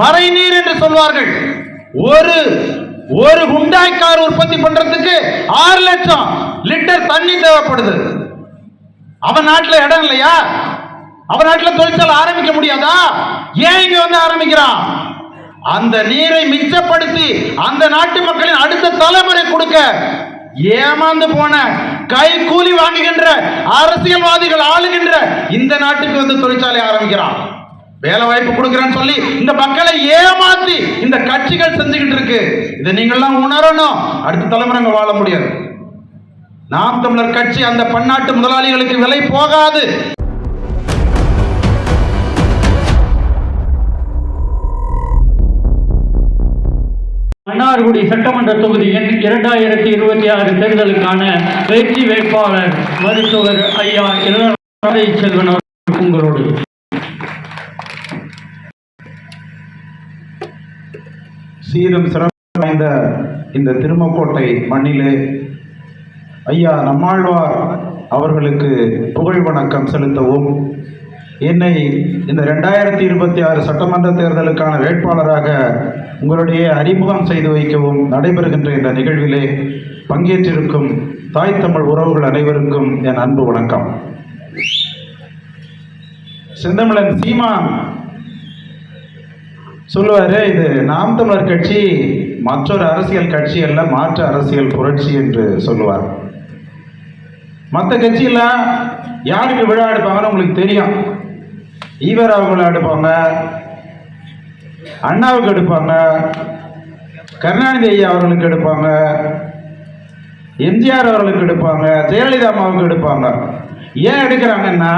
மறைநீர் என்று சொல்வார்கள். ஒரு ஒரு குண்டாய் கார் உற்பத்தி பண்றதுக்கு ஆறு லட்சம் லிட்டர் தண்ணி தேவைப்படுது. அவன் நாட்டுல இடம் இல்லையா? அவன் நாட்டுல தொழிற்சாலை ஆரம்பிக்க முடியாதா? ஏன் இங்க வந்து ஆரம்பிக்கிறான்? அந்த நீரை மிச்சப்படுத்தி அந்த நாட்டு மக்களின் அடுத்த தலைமுறை கொடுக்க ஏமாந்து போன கை கூலி வாங்குகின்ற அரசியல்வாதிகள் ஆளுகின்ற இந்த நாட்டுக்கு வந்து தொழிற்சாலை ஆரம்பிக்கிறான். வேலை வாய்ப்பு கொடுக்குறேன்னு சொல்லி இந்த மக்களை ஏமாத்தி இந்த கட்சிகள் செஞ்சுக்கிட்டு இருக்கு. இதை நீங்கள்லாம் உணரணும். அடுத்த தலைமுறைங்க வாழ முடியாது. நாம் தமிழர் கட்சி அந்த பன்னாட்டு முதலாளிகளுக்கு விலை போகாது. மன்னார்குடி சட்டமன்ற தொகுதி எண் இரண்டாயிரத்தி இருபத்தி ஆறு தேர்தலுக்கான வெற்றி வேட்பாளர் மருத்துவர் ஐயா இளநிலை செல்வன் உங்களோடு சீரும் சிறப்பு வாய்ந்த இந்த திருமக்கோட்டை மண்ணிலே. ஐயா நம்மாழ்வார் அவர்களுக்கு புகழ் வணக்கம் செலுத்தவும். என்னை இந்த ரெண்டாயிரத்தி இருபத்தி ஆறு சட்டமன்ற தேர்தலுக்கான வேட்பாளராக உங்களுடைய அறிமுகம் செய்து வைக்கவும் நடைபெறுகின்ற இந்த நிகழ்விலே பங்கேற்றிருக்கும் தாய் தமிழ் உறவுகள் அனைவருக்கும் என் அன்பு வணக்கம். செந்தமிழன் சீமான் சொல்லுவார் இது நாம் தமிழர் கட்சி மற்றொரு அரசியல் கட்சி அல்ல மாற்று அரசியல் புரட்சி என்று சொல்லுவார். மற்ற கட்சியெல்லாம் யாருக்கு விழா எடுப்பாங்கன்னு உங்களுக்கு தெரியும். ஈவராவுக்கு விழா எடுப்பாங்க அண்ணாவுக்கு எடுப்பாங்க கருணாநிதி ஐயா அவர்களுக்கு எடுப்பாங்க எம்ஜிஆர் அவர்களுக்கு எடுப்பாங்க ஜெயலலிதா அம்மாவுக்கு எடுப்பாங்க. ஏன் எடுக்கிறாங்கன்னா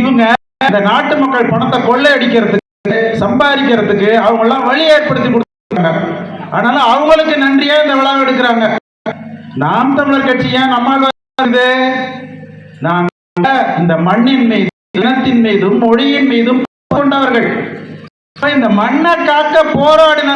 இவங்க இந்த நாட்டு மக்கள் பணத்தை கொள்ளை அடிக்கிறதுக்கு சம்பாதிக்கிறதுக்கு அவங்க எல்லாம் வழி ஏற்படுத்தி கொடுத்தாங்க அதனால அவங்களுக்கு நன்றியா இந்த விழாவை எடுக்கிறாங்க. நாம் தமிழர் கட்சி ஏன் நம்மால் நாங்க இந்த மண்ணின் மீது இனத்தின் மீதும் மொழியின் மீதும் கொண்டவர்கள். இந்த மண்ணை காக்க போராடின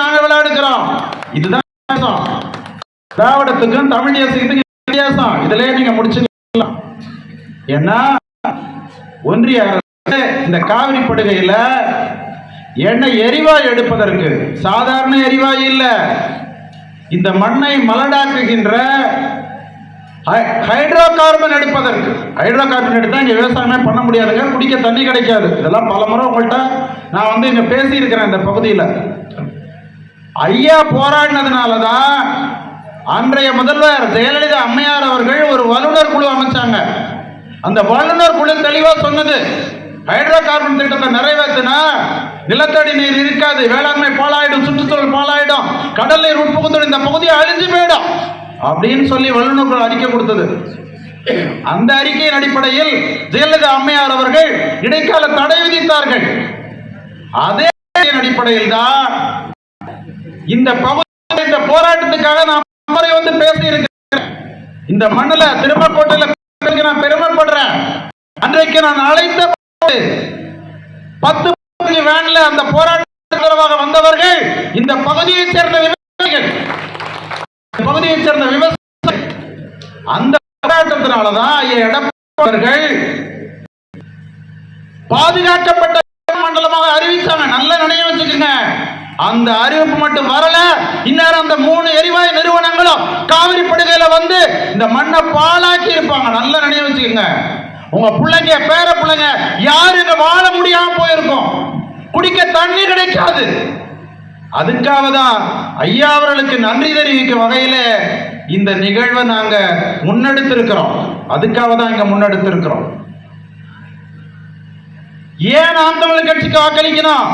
நாங்க விழா எடுக்கிறோம். இதுதான் வித்தியாசம். திராவிடத்துக்கும் தமிழ் தேசத்துக்கும் வித்தியாசம். இதுலயே நீங்க முடிச்சுக்கலாம். ஏன்னா ஒன்றிய அரசு இந்த காவிரி படுகையில் எண்ணெய் எரிவாயு எடுப்பதற்கு சாதாரண எரிவாயு இல்லை. இந்த மண்ணை மலடாக்குகின்ற ஹை- ஹைட்ரோ கார்பன் எடுப்பதற்கு. ஹைட்ரோ கார்பன் எடுத்தால் இங்கே விவசாயமே பண்ண முடியாதுங்க குடிக்க தண்ணி கிடைக்காது. இதெல்லாம் பல முறை உங்கள்கிட்ட நான் வந்து இங்கே பேசியிருக்கிறேன் இந்த பகுதியில். ஐயா போராடினதுனால தான் அன்றைய முதல்வர் ஜெயலலிதா அம்மையார் அவர்கள் ஒரு வல்லுநர் குழு அமைச்சாங்க. அந்த வல்லுநர் குழு தெளிவாக சொன்னது. ஹைட்ரோ கார்பன் திட்டத்தை நிறைவேற்றினா நிலத்தடி நீர் இருக்காது வேளாண்மை பாலாயிடும் சுற்றுச்சூழல் பாலாயிடும் கடல் நீர் உட்புகுந்து இந்த பகுதியை அழிஞ்சு போயிடும் அப்படின்னு சொல்லி வல்லுநர்கள் அறிக்கை கொடுத்தது. அந்த அறிக்கையின் அடிப்படையில் ஜெயலலிதா அம்மையார் அவர்கள் இடைக்கால தடை விதித்தார்கள். அதே அடிப்படையில் தான் இந்த பகுதி இந்த போராட்டத்துக்காக நான் முறை வந்து பேசி இருக்கிறேன் இந்த மண்ணில் திருமக்கோட்டையில் நான் பெருமைப்படுறேன். அன்றைக்கு நான் அழைத்த பத்து வேன்ல அந்த போராட்டமாக வந்தவர்கள் இந்த பகுதியை சேர்ந்த விவசாயிகள். இந்த பகுதியை சேர்ந்த விவசாயிகள். அந்த போராட்டத்தினாலதான் ஐயா பாதுகாக்கப்பட்ட மண்டலமாக அறிவிச்சாங்க. நல்ல நினைவு வச்சுக்கோங்க. அந்த அறிவிப்பு மட்டும் வரல. இந்நேரம் அந்த மூணு எரிவாயு நிறுவனங்களும் காவிரி படுகையில வந்து இந்த மண்ணை பாலாக்கி இருப்பாங்க. நல்ல நினைவு வச்சுக்கோங்க. உங்க பிள்ளைங்க பேர பிள்ளைங்க யாரு இங்க வாழ முடியாம போயிருக்கோம். குடிக்க தண்ணி கிடைக்காது. அதுக்காக தான் ஐயா அவர்களுக்கு நன்றி தெரிவிக்கும் வகையில இந்த நிகழ்வை நாங்க முன்னெடுத்திருக்கிறோம். அதுக்காக தான் இங்க முன்னெடுத்திருக்கிறோம். ஏன் நாம் தமிழர் கட்சிக்கு வாக்களிக்கணும்?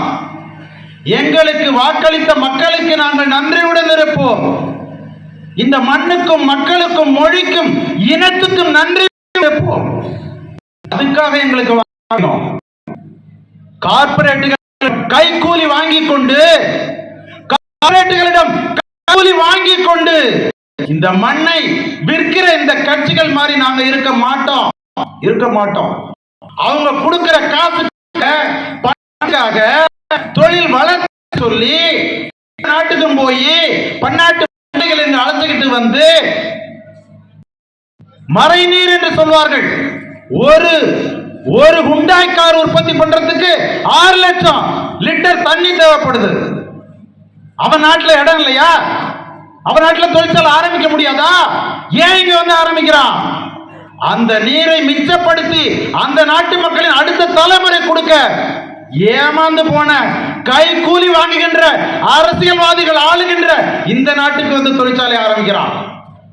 எங்களுக்கு வாக்களித்த மக்களுக்கு நாங்கள் நன்றியுடன் இருப்போம். இந்த மண்ணுக்கும் மக்களுக்கும் மொழிக்கும் இனத்துக்கும் நன்றி அதுக்காக எங்களுக்கு வாங்கணும் கார்பரேட்டுகள் கைகூலி வாங்கிக் கொண்டு கார்பரேட்டுகளிடம் கூலி வாங்கிக் கொண்டு இந்த மண்ணை விற்கிற இந்த கட்சிகள் மாதிரி நாங்க இருக்க மாட்டோம். இருக்க மாட்டோம். அவங்க கொடுக்கிற காசு தொழில் வளர்த்து சொல்லி நாட்டுக்கும் போய் பன்னாட்டு பண்டிகைகள் என்று அழைச்சுக்கிட்டு வந்து மறைநீர் என்று சொல்வார்கள். ஒரு ஒரு குண்டாய் கார் உற்பத்தி பண்றதுக்கு ஆறு லட்சம் லிட்டர் தண்ணி தேவைப்படுது. அவன் நாட்டில் இடம் இல்லையா? அவன் நாட்டில் தொழிற்சாலை ஆரம்பிக்க முடியாதா? ஏன் இங்க வந்து ஆரம்பிக்கிறான்? அந்த நீரை மிச்சப்படுத்தி அந்த நாட்டு மக்களின் அடுத்த தலைமுறை கொடுக்க ஏமாந்து போன கை கூலி வாங்குகின்ற அரசியல்வாதிகள் ஆளுகின்ற இந்த நாட்டுக்கு வந்து தொழிற்சாலை ஆரம்பிக்கிறான்.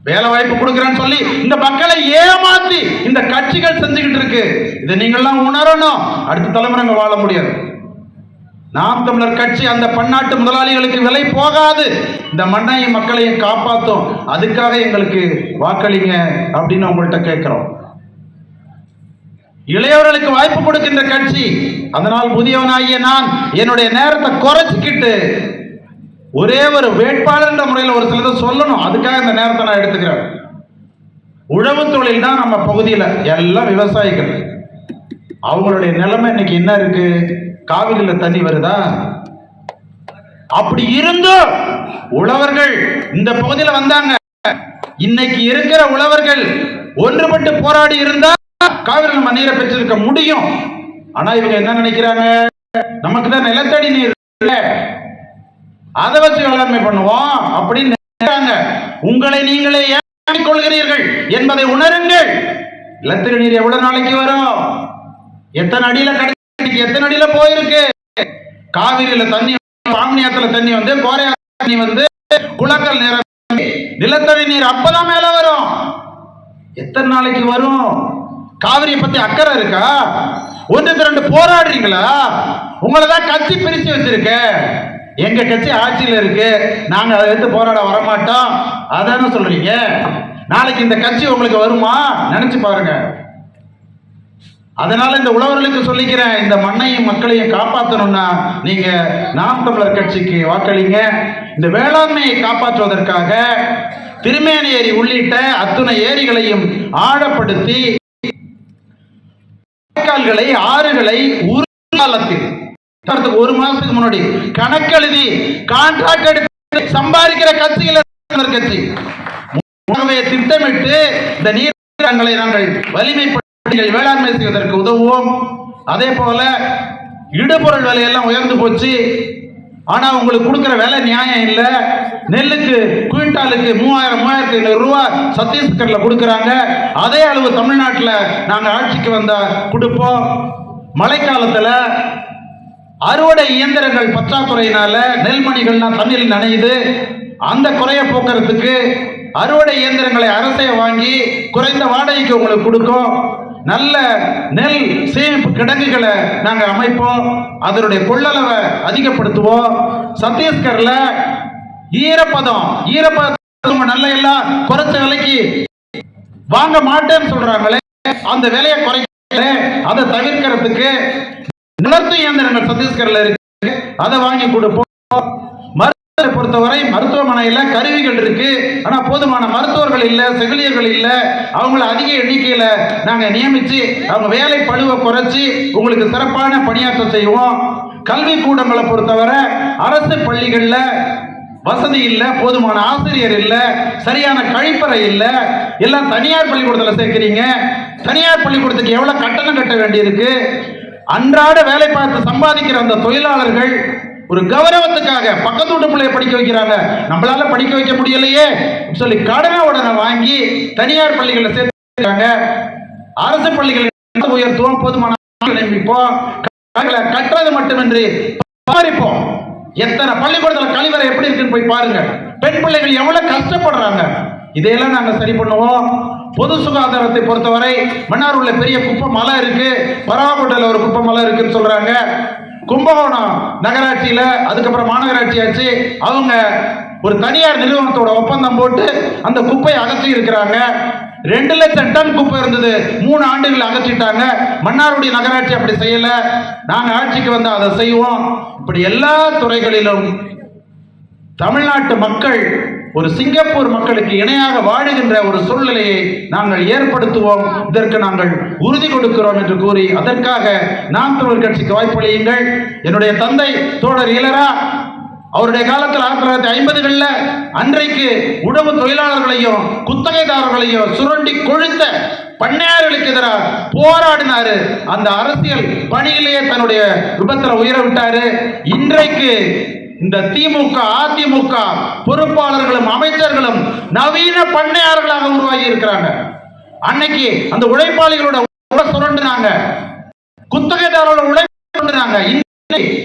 வேலை வாய்ப்பு கொடுக்குறேன்னு சொல்லி இந்த மக்களை ஏமாத்தி இந்த கட்சிகள் செஞ்சுக்கிட்டு இருக்கு. இதை நீங்கள்லாம் உணரணும். அடுத்த தலைமுறைங்க வாழ முடியாது. நாம் தமிழர் கட்சி அந்த பன்னாட்டு முதலாளிகளுக்கு விலை போகாது. இந்த மண்ணையும் மக்களையும் காப்பாற்றும் அதுக்காக எங்களுக்கு வாக்களிங்க அப்படின்னு உங்கள்கிட்ட கேட்கிறோம். இளையவர்களுக்கு வாய்ப்பு கொடுக்கின்ற கட்சி. அதனால் புதியவனாகிய நான் என்னுடைய நேரத்தை குறைச்சிக்கிட்டு ஒரே ஒரு வேட்பாளர்ன்ற முறையில் ஒரு சிலதை சொல்லணும். அதுக்காக இந்த நேரத்தை நான் எடுத்துக்கிறேன். உழவு தொழில் தான் நம்ம பகுதியில் எல்லாம் விவசாயிகள். அவங்களுடைய நிலைமை இன்னைக்கு என்ன இருக்கு? காவிரியில் தண்ணி வருதா? அப்படி இருந்தும் உழவர்கள் இந்த பகுதியில் வந்தாங்க. இன்னைக்கு இருக்கிற உழவர்கள் ஒன்றுபட்டு போராடி இருந்தா காவிரி நம்ம நீரை பெற்றிருக்க முடியும். ஆனா இவங்க என்ன நினைக்கிறாங்க? நமக்கு தான் நிலத்தடி நீர் அதை வச்சு வேளாண்மை பண்ணுவோம் அப்படின்னு நினைக்கிறாங்க. உங்களை நீங்களே ஏமாற்றிக் கொள்கிறீர்கள் என்பதை உணருங்கள். நிலத்தடி நீர் எவ்வளவு நாளைக்கு வரும்? எத்தனை அடியில கிடைக்கு எத்தனை அடியில போயிருக்கு? காவிரியில தண்ணி பாமனியாத்துல தண்ணி வந்து கோரையா தண்ணி வந்து குளக்கல் நிரம்பி நிலத்தடி நீர் அப்பதான் மேல வரும். எத்தனை நாளைக்கு வரும்? காவிரியை பத்தி அக்கறை இருக்கா? ஒன்று ரெண்டு போராடுறீங்களா? உங்களை தான் கட்சி பிரிச்சு வச்சிருக்க. எங்க கட்சி ஆட்சியில் இருக்கு. நாங்க அதை எடுத்து போராட வரமாட்டோம். அதானே சொல்றீங்க? நாளைக்கு இந்த கட்சி உங்களுக்கு வருமா? நினைச்சு பாருங்க. அதனால இந்த உழவர்களுக்கு சொல்லிக்கிறேன் இந்த மண்ணையும் மக்களையும் காப்பாற்றணும்னா நீங்க நாம் தமிழர் கட்சிக்கு வாக்களிங்க. இந்த வேளாண்மையை காப்பாற்றுவதற்காக திருமேனி ஏரி உள்ளிட்ட அத்துணை ஏரிகளையும் ஆழப்படுத்தி கால்களை ஆறுகளை உருகாலத்தில் ஒரு மாசத்துக்கு முன்னாடி கணக்கெழுதி கான்ட்ராக்ட் எடுத்து சம்பாதிக்கிற கட்சிகள் கட்சி. உணவை திட்டமிட்டு இந்த நீர்நிலங்களை நாங்கள் வலிமைப்படுத்தி வேளாண்மை செய்வதற்கு உதவுவோம். அதே போல இடுபொருள் விலையெல்லாம் உயர்ந்து போச்சு. ஆனா உங்களுக்கு கொடுக்குற விலை நியாயம் இல்லை. நெல்லுக்கு குவிண்டாலுக்கு மூவாயிரம் மூவாயிரத்தி ஐநூறு ரூபா சத்தீஸ்கர்ல கொடுக்குறாங்க. அதே அளவு தமிழ்நாட்டில் நாங்கள் ஆட்சிக்கு வந்த கொடுப்போம். மழைக்காலத்துல அறுவடை இயந்திரங்கள் பற்றாக்குறையினால நெல்மணிகள்லாம் தண்ணியில் நனையுது. அந்த குறைய போக்குறதுக்கு அறுவடை இயந்திரங்களை அரசே வாங்கி குறைந்த வாடகைக்கு உங்களுக்கு கொடுக்கும். நல்ல நெல் சேமிப்பு கிடங்குகளை நாங்கள் அமைப்போம். அதனுடைய கொள்ளளவை அதிகப்படுத்துவோம். சத்தீஸ்கர்ல ஈரப்பதம் ஈரப்பதம் நல்ல எல்லாம் குறைச்ச விலைக்கு வாங்க மாட்டேன்னு சொல்றாங்களே அந்த விலையை குறைக்கல அதை தவிர்க்கிறதுக்கு உணர்த்து இயந்திரங்கள் சத்தீஸ்கர்ல இருக்கு. அதை வாங்கி கொடுப்போம். மருத்துவரை பொறுத்தவரை மருத்துவமனையில கருவிகள் இருக்கு. ஆனா போதுமான மருத்துவர்கள் இல்ல செவிலியர்கள் இல்ல. அவங்கள அதிக எண்ணிக்கையில நாங்க நியமிச்சு அவங்க வேலை பழுவை குறைச்சி உங்களுக்கு சிறப்பான பணியாற்ற செய்வோம். கல்வி கூடங்களை பொறுத்தவரை அரசு பள்ளிகள்ல வசதி இல்லை போதுமான ஆசிரியர் இல்லை சரியான கழிப்பறை இல்லை. எல்லாம் தனியார் பள்ளிக்கூடத்தில் சேர்க்கிறீங்க. தனியார் பள்ளிக்கூடத்துக்கு எவ்வளோ கட்டணம் கட்ட வேண்டியிருக்கு? அன்றாட வேலை பார்த்து சம்பாதிக்கிற அந்த தொழிலாளர்கள் ஒரு கௌரவத்துக்காக பக்கத்து வீட்டு பிள்ளைய படிக்க வைக்கிறாங்க. நம்மளால படிக்க வைக்க முடியலையே சொல்லி கடனை உடனே வாங்கி தனியார் பள்ளிகளில் சேர்த்துறாங்க அரசு பள்ளிகளை உயர்த்துவோம் போதுமான கட்டுறது மட்டுமின்றி பாரிப்போம் எத்தனை பள்ளிக்கூடத்தில் கழிவறை எப்படி இருக்குன்னு போய் பாருங்க. பெண் பிள்ளைகள் எவ்வளவு கஷ்டப்படுறாங்க. இதையெல்லாம் நாங்கள் சரி பண்ணுவோம். பொது சுகாதாரத்தை பொறுத்தவரை மன்னார் உள்ள பெரிய குப்பை மலை இருக்கு. பராமட்டல ஒரு குப்பை மலை இருக்குன்னு சொல்றாங்க. கும்பகோணம் நகராட்சியில அதுக்கப்புறம் மாநகராட்சி ஆச்சு. அவங்க ஒரு தனியார் நிறுவனத்தோட ஒப்பந்தம் போட்டு அந்த குப்பையை அகற்றி இருக்கிறாங்க. ரெண்டு லட்சம் டன் குப்பை இருந்தது. மூணு ஆண்டுகள் அகற்றிட்டாங்க. மன்னாருடைய நகராட்சி அப்படி செய்யல. நாங்க ஆட்சிக்கு வந்து அதை செய்வோம். இப்படி எல்லா துறைகளிலும் தமிழ்நாட்டு மக்கள் ஒரு சிங்கப்பூர் மக்களுக்கு இணையாக வாழுகின்ற ஒரு சூழ்நிலையை நாங்கள் ஏற்படுத்துவோம். இதற்கு நாங்கள் உறுதி கொடுக்கிறோம் என்று கூறி அதற்காக நாம் தமிழர் கட்சிக்கு வாய்ப்பளியுங்கள் என்னுடைய தந்தை தோழர் இளரா அவருடைய காலத்தில் ஆயிரத்தி தொள்ளாயிரத்தி ஐம்பதுகளில் அன்றைக்கு உணவு தொழிலாளர்களையும் குத்தகைதாரர்களையும் சுரண்டி கொழுத்த பண்ணையாளர்களுக்கு எதிராக போராடினாரு. அந்த அரசியல் பணியிலேயே தன்னுடைய விபத்தில் உயிரை விட்டாரு. இன்றைக்கு இந்த திமுக அதிமுக பொறுப்பாளர்களும் அமைச்சர்களும் நவீன பண்ணையார்களாக உருவாகி இருக்கிறாங்க. அன்னைக்கு அந்த உழைப்பாளிகளோட சுரண்டுனாங்க. குத்தகைதாரோட உழைப்பு சுரண்டுனாங்க. இன்னைக்கு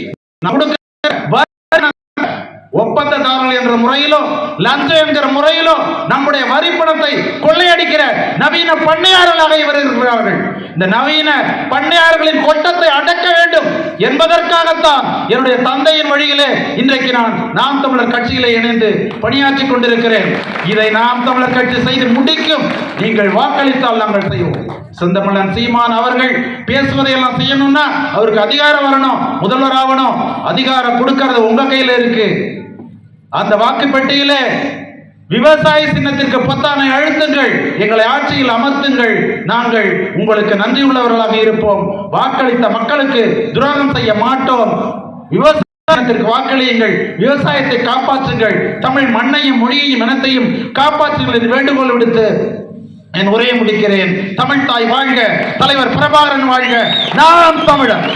கொடுக்கிறார்கள் என்ற முறையிலோ லஞ்சம் என்கிற முறையிலோ நம்முடைய வரி பணத்தை கொள்ளையடிக்கிற நவீன பண்ணையாளர்களாக இவர் இருக்கிறார்கள். இந்த நவீன பண்ணையாளர்களின் கொட்டத்தை அடக்க வேண்டும் என்பதற்காகத்தான் என்னுடைய தந்தையின் வழியிலே இன்றைக்கு நான் நாம் தமிழர் கட்சியிலே இணைந்து பணியாற்றி கொண்டிருக்கிறேன். இதை நாம் தமிழர் கட்சி செய்து முடிக்கும் நீங்கள் வாக்களித்தால் நாங்கள் செய்வோம். செந்தமிழன் சீமான் அவர்கள் பேசுவதையெல்லாம் செய்யணும்னா அவருக்கு அதிகாரம் வரணும் முதல்வர் ஆகணும். அதிகாரம் கொடுக்கறது உங்க கையில இருக்கு. அந்த வாக்குப்பட்டியில விவசாய சின்னத்திற்கு பொத்தானை அழுத்துங்கள். எங்களை ஆட்சியில் அமர்த்துங்கள். நாங்கள் உங்களுக்கு நன்றி உள்ளவர்களாக இருப்போம். வாக்களித்த மக்களுக்கு துரோகம் செய்ய மாட்டோம். விவசாயத்திற்கு வாக்களியுங்கள். விவசாயத்தை காப்பாற்றுங்கள். தமிழ் மண்ணையும் மொழியையும் இனத்தையும் காப்பாற்றுங்கள் என்று வேண்டுகோள் விடுத்து என் உரையை முடிக்கிறேன். தமிழ் தாய் வாழ்க. தலைவர் பிரபாகரன் வாழ்க. நாம் தமிழர்.